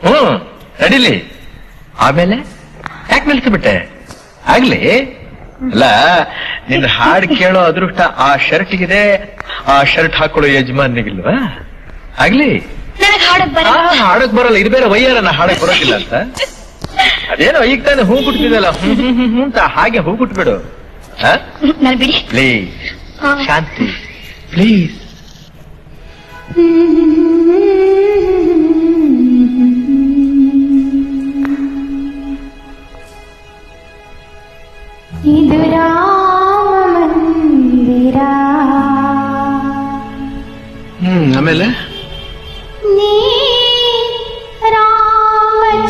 ಹ್ಮ್ ನಡೀಲಿ ಆಮೇಲೆ ಯಾಕೆ ನಿಲ್ಸಿಬಿಟ್ಟೆ ಆಗ್ಲಿ? ಅಲ್ಲ ನಿನ್ ಹಾಡು ಕೇಳೋ ಅದೃಷ್ಟ ಆ ಶರ್ಟ್ ಇದೆ ಆ ಶರ್ಟ್ ಹಾಕೊಳ್ಳೋ ಯಜಮಾನಿಗಿಲ್ವಾ ಆಗ್ಲಿ? ನನಗೆ ಹಾಡಕ್ ಹಾಡಕ್ ಬರಲ್ಲ. ಇದು ಬೇರೆ ನಾ ಹಾಡಕ್ ಬರೋದಿಲ್ಲ ಅಂತ. ಅದೇನೋ ಈಗ ತಾನೇ ಹೂ ಬಿಡ್ತಿದಲ್ಲ ಹ್ಮ್ ಹ್ಮ್ ಹ್ಮ್ ಹ್ಮ್ ಅಂತ ಹಾಗೆ ಹೂ ಕುಟ್ಬಿಡು. ನಾನು ಬಿಡಿ. ಪ್ಲೀಸ್. ಶಾಂತಿ. ಪ್ಲೀಸ್. ಇದು ರಾಮ ಮಂದಿರ ಹ್ಮ್ ಆಮೇಲೆ ನೀ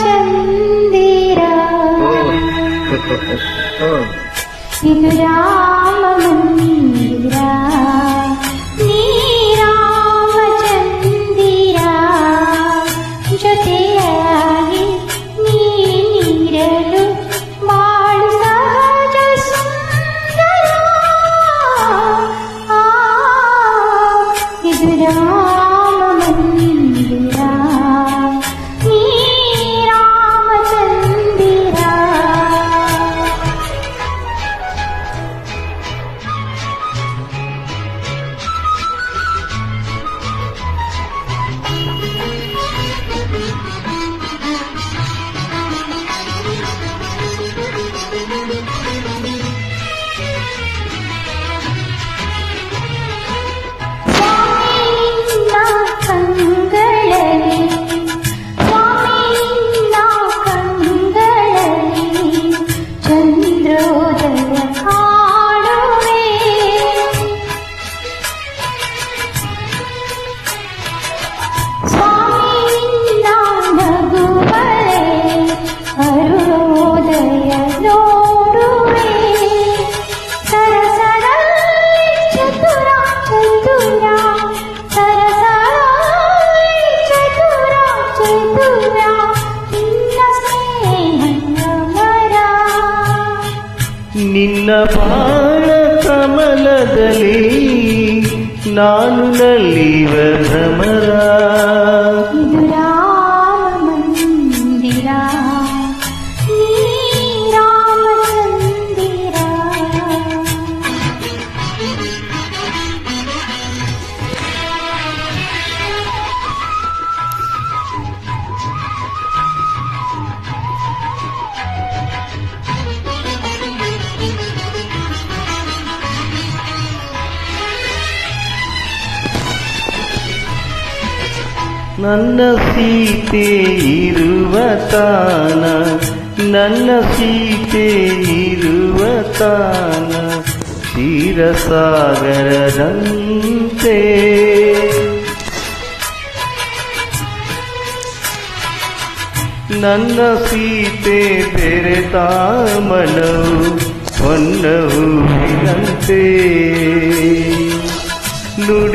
ರಾಮಚಂದಿರ ಇದು ರಾಮ ನಿನ್ನ ಪಾನ ಕಮಲದಲ್ಲಿ ನಾನು ನಲ್ಲಿವ ಭ್ರಮರ. ನನ್ನ ಸೀತೆ ಇರುವ ತಾನ, ನನ್ನ ಸೀತೆ ಇರುವ ತಾನ, ಕ್ಷೀರಸಾಗರದಂತೆ. ನನ್ನ ಸೀತೆ ಬೆರೆತ ಮನವು ಹೊನ್ನ ಹೂವಿನಂತೆ ಮಧುರ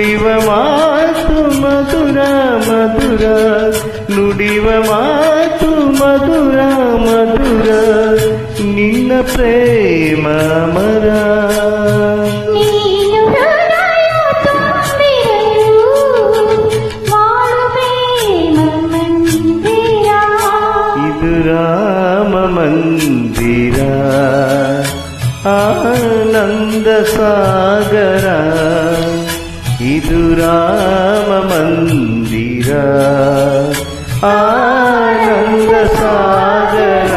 ಮಧುರ ನುಡಿವ ಮಾತು ಮಧುರ ಮಧುರ ನಿನ್ನ ಪ್ರೇಮ ಮರ ನೀನು ಹೃದಯ ತುಂಬಿರಲು ಮಾಡುವೆ ಮಂದಿರ ಇದು ರಾಮ ಮಂದಿರ ಆನಂದ ಸಾಗರ ಇದು ರಾಮ ಮಂದಿರ ಆನಂದ ಸಾಗರ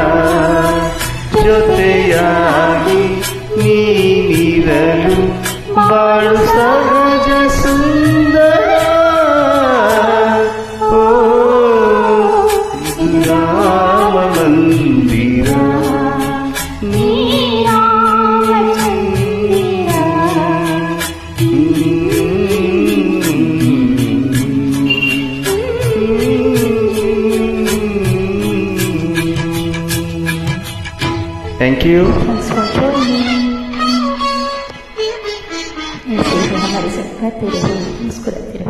ಜೊತೆಯಾಗಿ ನೀನಿರಲು ಬಾಳು ಸಹಜ ಸುಂದರ ಓ ಇದು ರಾಮ ಮಂದಿರ Thank you Thanks for joining. ऐसे ही हमारे साथ गाते रहो मुस्कुराते रहो